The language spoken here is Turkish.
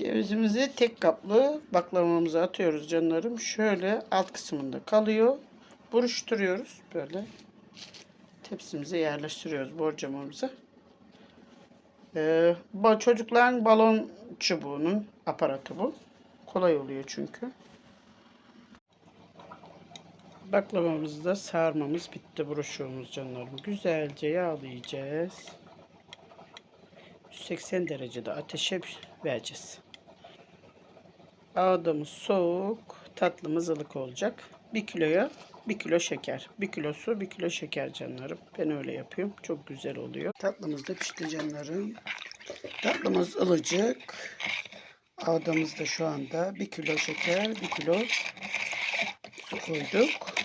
Cevizimizi tek kaplı baklavamıza atıyoruz canlarım. Şöyle alt kısmında kalıyor. Buruşturuyoruz böyle. Tepsimize yerleştiriyoruz borcamamıza. Ee, çocukların balon çubuğunun aparatı bu. Kolay oluyor çünkü. Baklavamızı da sarmamız bitti broşurumuz canlarım. Güzelce yağlayacağız. 180 derecede ateşe vereceğiz. Ağdamız soğuk, tatlımız ılık olacak. 1 kiloya 1 kilo şeker. 1 kilo su, 1 kilo şeker canlarım. Ben öyle yapıyorum. Çok güzel oluyor. Tatlımız da pişti canlarım. Tatlımız ılıcık. Ağdamız da şu anda 1 kilo şeker, 1 kilo su koyduk.